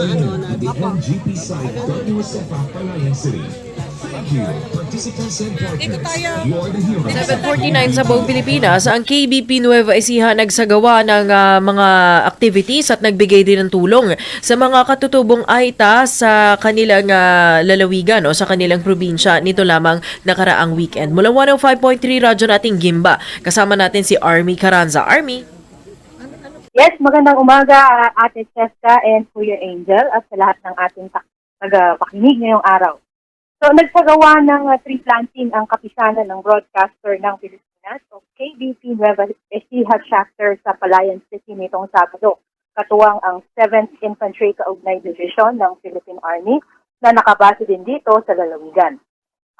ano, na NGP site, WSFA, Palayan City. Thank you, participants and partners. You are the heroes. 749 sa buong Pilipinas, ang KBP Nueva Ecija nagsagawa ng ah, mga activities at nagbigay din ng tulong sa mga katutubong Aita sa kanilang ah, lalawigan o sa kanilang probinsya nito lamang nakaraang weekend. Mula 105.3 radyo nating Gimba, kasama natin si Army Caranza. Army? Yes, magandang umaga uh, Ate Cheska and Kuya Angel at sa lahat ng ating tagapakinig ngayong araw. So nagsagawa ng uh, tree planting ang kapisanan ng broadcaster ng Pilipinas o KBP Nueva Ecija chapter sa Palayan City nitong Sabado. Katuwang ang 7th Infantry Kaugnay Division ng Philippine Army na nakabase din dito sa lalawigan.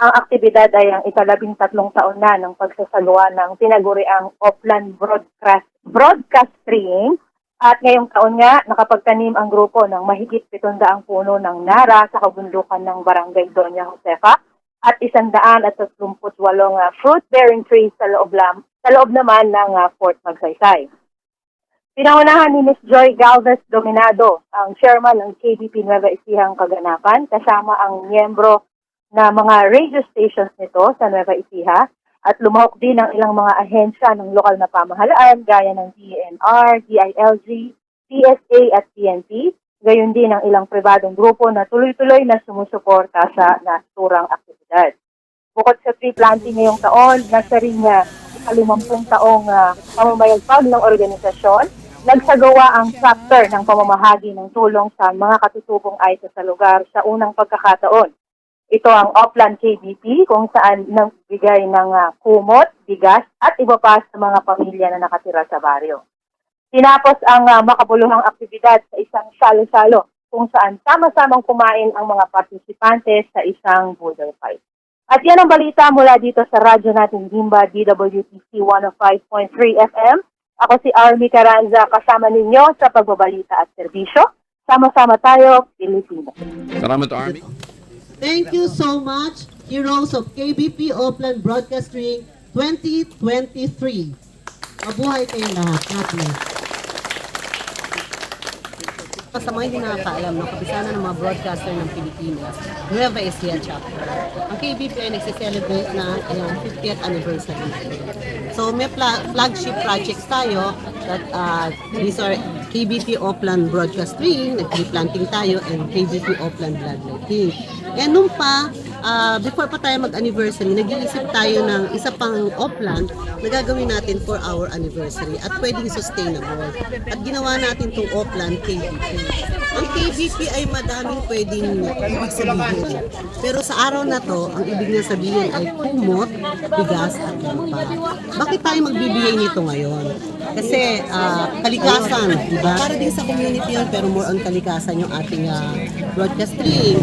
Ang aktibidad ay ang ikalabing tatlong taon na ng pagsasagawa ng tinaguriang Oplan Broadcast, Broadcast Streaming at ngayong taon nga nakapagtanim ang grupo ng mahigit 700 puno ng nara sa kabundukan ng Barangay Doña Josefa at 138 uh, fruit-bearing trees sa loob, lam, sa loob naman ng uh, Fort Magsaysay. Pinaunahan ni Ms. Joy Galvez Dominado, ang chairman ng KBP Nueva Ecijang Kaganapan, kasama ang miyembro na mga radio stations nito sa Nueva Ecija at lumahok din ang ilang mga ahensya ng lokal na pamahalaan gaya ng DNR, DILG, PSA at PNP, gayon din ang ilang pribadong grupo na tuloy-tuloy na sumusuporta sa naturang aktibidad. Bukod sa tree planting ngayong taon, nasa rin nga ikalimampung taong uh, pamamayagpag ng organisasyon, nagsagawa ang chapter ng pamamahagi ng tulong sa mga katutubong AITA sa lugar sa unang pagkakataon. Ito ang Oplan KBP kung saan nagbigay ng ah, kumot, bigas at iba pa sa mga pamilya na nakatira sa baryo. Tinapos ang ah, makabuluhang aktibidad sa isang salo-salo kung saan sama-samang kumain ang mga partisipante sa isang boulder fight. At yan ang balita mula dito sa radyo natin Gimba DWTC 105.3 FM. Ako si Army Caranza kasama ninyo sa pagbabalita at serbisyo. Sama-sama tayo, Pilipinas. Salamat, Army. Thank you so much, Heroes of KBP Oplan Broadcasting 2023. Mabuhay kayong lahat. God bless. Sa mga hindi nakakaalam, no, kapisanan ng mga broadcaster ng Pilipinas, Nueva Ecija chapter. Ang KBP ay nagsiselebrate na ang 50th anniversary. So may flagship projects tayo that uh, these are KBP Oplan Broadcast Ring, nag-tree planting tayo, and KBP Oplan Blood Lighting. And nung pa, ah, before pa tayo mag-anniversary, nag-iisip tayo ng isa pang Oplan na gagawin natin for our anniversary at pwedeng sustainable. At ginawa natin tong Oplan KBP. Ang KBP ay madaming pwedeng ibig sabihin. Pero sa araw na to, ang ibig niya sabihin ay kumot, bigas at lupa. Bakit tayo magbibigay nito ngayon? Kasi ah, kalikasan, di ba? Para din sa community yun, pero more on kalikasan yung ating ah, broadcast ring.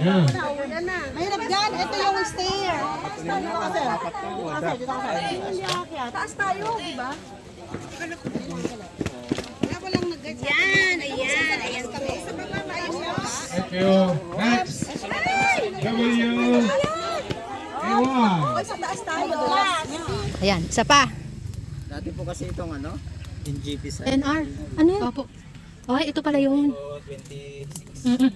Mahirap dyan. Ito yung stair. Dito ka, sir. Dito ka, sir. Dito ka, sir. Taas tayo, di ba? Wala walang nag Yan, ayan. Ayan kami. Sa baba tayo. You. Next. W. A1. Sa taas tayo. Ayan, isa pa. Dati po kasi itong ano, NGP sa NR. Ano yun? Opo. Okay, ito pala yun. 26. Mm-mm.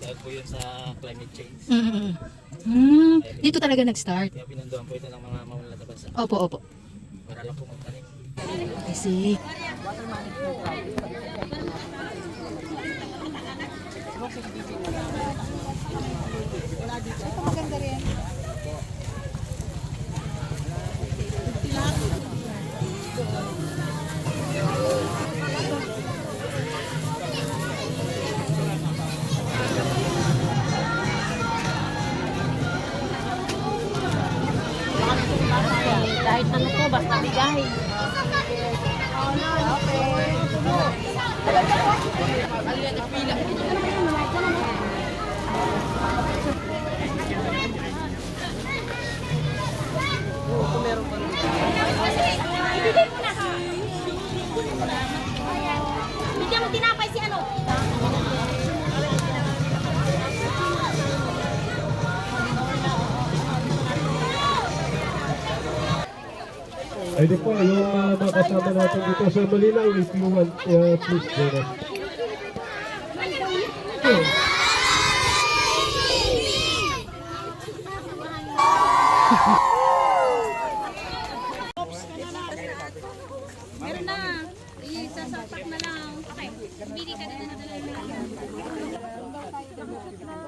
Dahil po yun sa climate change. Hmm, dito talaga nag-start. Kaya pinanduan po ito ng mga mamulat na bansa Opo, opo. para lang po magtanim. I see. Kahit ano po, basta bigay. Bigyan mo tinapay Ay, di po, yung uh, mga kasama natin dito sa Malinaw, if you want, uh, please join us. Meron na. Isasapak na lang. Okay. Bili ka na na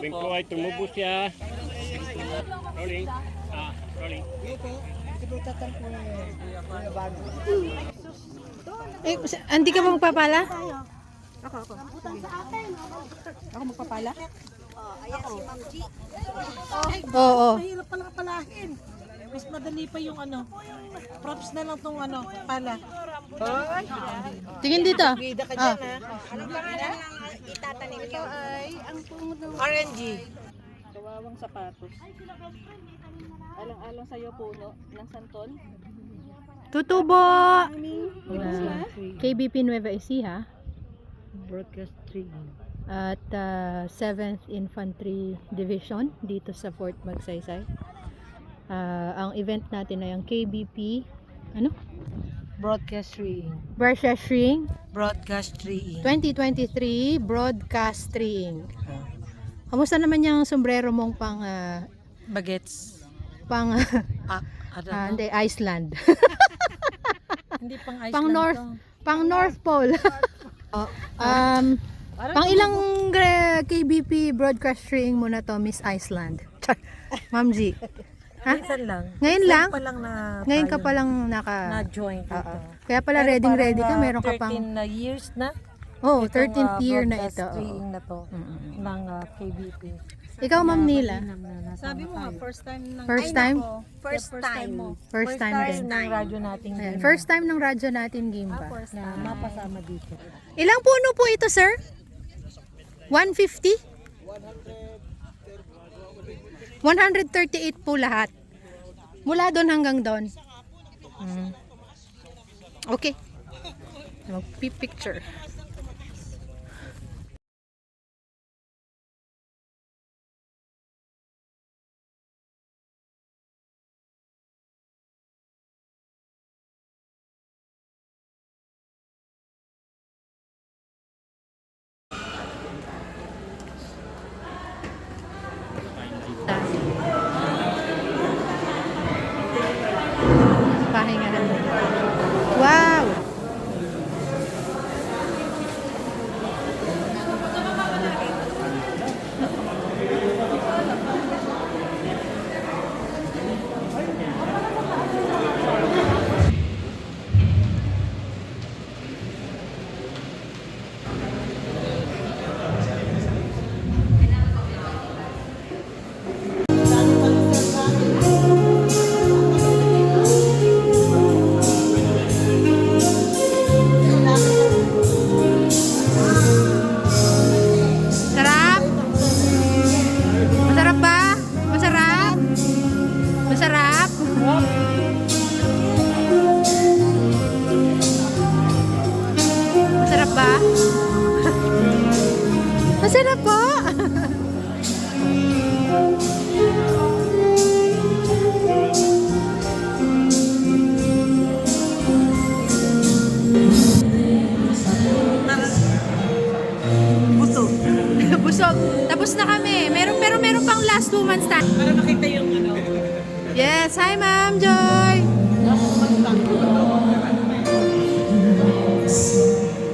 Sabi ko ay tumubo siya. Rolling. Ah, rolling. Eh, hindi ka ba magpapala? Oo. Mahirap pala kapalahin. Mas madali pa yung ano. Props na lang tong ano, pala. Tingin dito. Ah. RNG. Kawawang sapatos. Alang-alang sa'yo puno ng santon. Tutubo! KBP Nueva Ecija. Broadcast 3. At ah, 7th Infantry Division dito sa Fort Magsaysay. Ah, ang event natin ay ang KBP ano? Broadcast 3. Berkshire Broadcast 3. 2023 Broadcasting. Kamusta naman yung sombrero mong pang ah, Bagets. pang Ah, ah, to? hindi Iceland. Hindi pang Iceland pang North to. pang North Pole. Oh, um pang ilang KBP broadcasting mo na to Miss Iceland? Ma'am G. Ha? Minsan lang. Ngayon lang? pa lang na Ngayon ka pa lang naka na-join dito. Oo. Kaya pala Pero ready ready ka, ah, meron ka pang 13 na years na. Oh, itong, 13th ah, year na ito. streaming na to ng ah, KBP. Ikaw Ma'am Nila, Sabi mo nga, first time ng first time? First, time mo. First time din. ng radyo nating Ayan, Gimba. first time ng radyo natin Gimba. na mapasama dito. Ilang puno po ito, sir? 150? 138 po lahat. Mula doon hanggang doon. Mm. Okay. Mag-picture. Pahinga hi Ma'am Joy.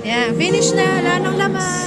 Yeah, finish na. Wala nang laman.